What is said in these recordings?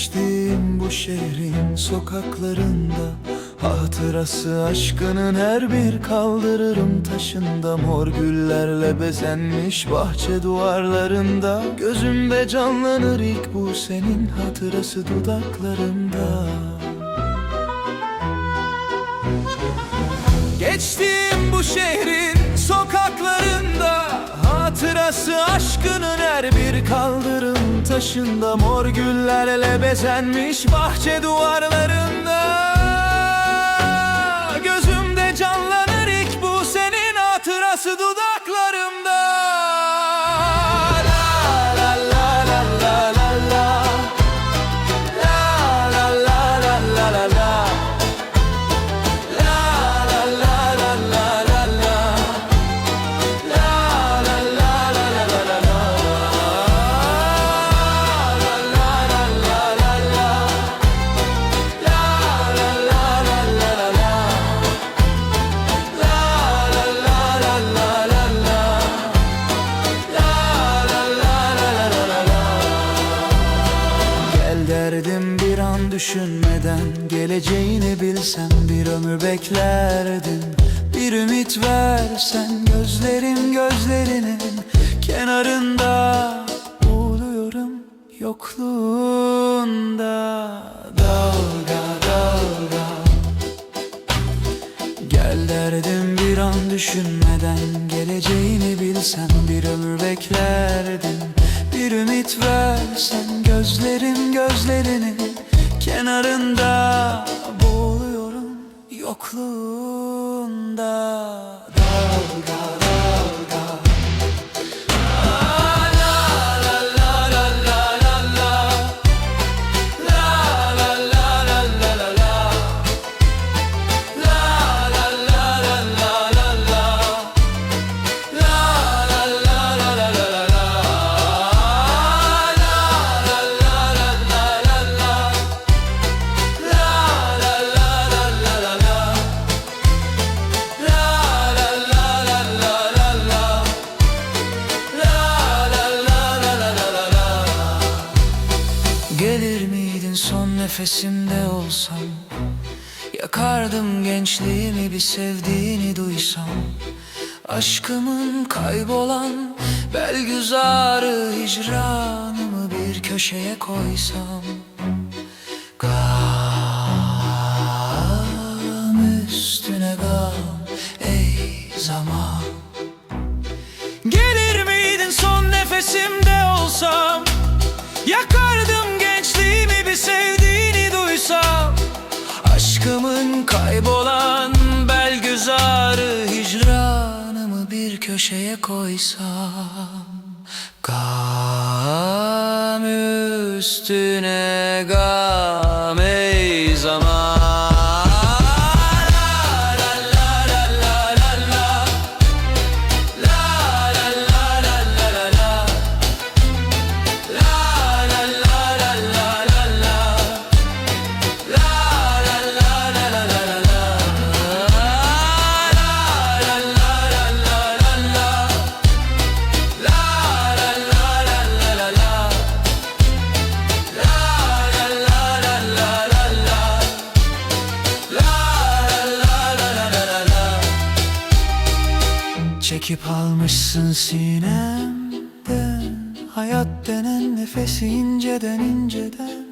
Geçtiğim bu şehrin sokaklarında. Hatırası aşkının her bir kaldırırım taşında. Mor güllerle bezenmiş bahçe duvarlarında. Gözümde canlanır ilk bu senin hatırası dudaklarında Geçtiğim bu şehrin sokaklarında. Hatırası aşkının her bir kaldırım taşında Mor güllerle bezenmiş bahçe duvarlarında Gel derdim bir an düşünmeden Geleceğini bilsem bir ömür beklerdim. Bir ümit versen gözlerim gözlerinin Kenarında oluyorum yokluğunda Kenarında Miydin son nefesimde olsam Yakardım gençliğimi bir sevdiğini duysam. Aşkımın kaybolan belgüzarı hicranımı bir köşeye koysam. Gam üstüne gam ey zaman. Gelir miydin son nefesimde olsam? Yakardım Aşkımın kaybolan belgüzarı Hicranımı bir köşeye koysam Gam üstüne gam Çekip almışsın sinemden Hayat denen nefesi inceden inceden.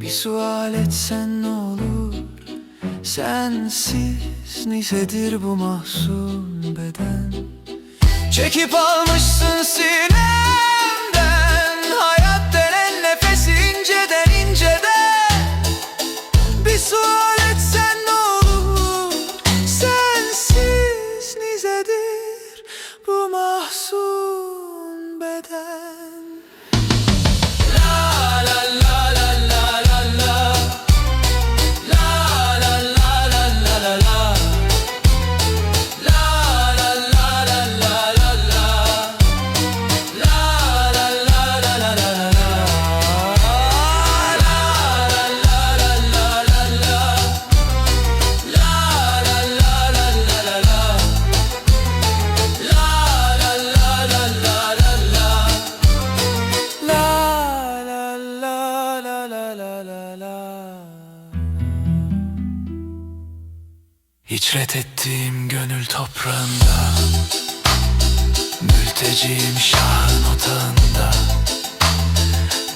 Bir sual etsen ne olur? Sensiz nicedir bu mahzun beden? Çekip almışsın sinemden Hicret ettiğim gönül toprağında Mülteciyim şahın otağında.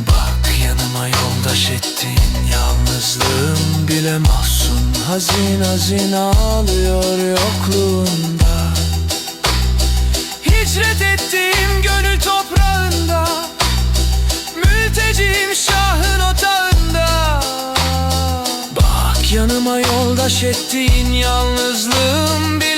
Bak yanıma yoldaş ettiğin yalnızlığım bile mahzun. Hazin hazin ağlıyor yokluğunda. Hicret ettiğim gönül toprağında yoldaş ettiğin yalnızlığım bile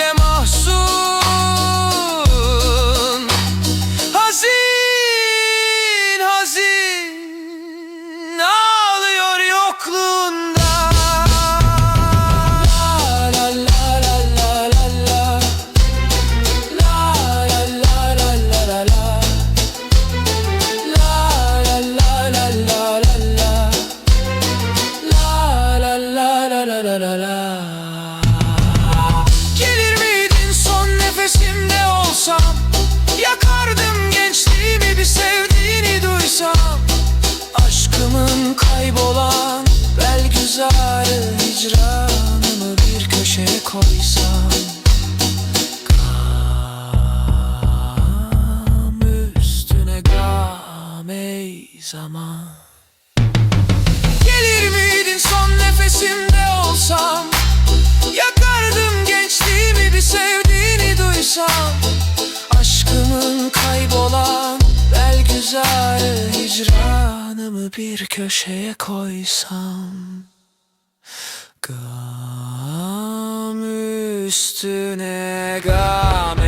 ey zaman Gelir miydin son nefesimde olsam? Yakardım gençliğimi bir sevdiğini duysam. Aşkımın kaybolan belgüzarı Hicranımı bir köşeye koysam. Gam üstüne gam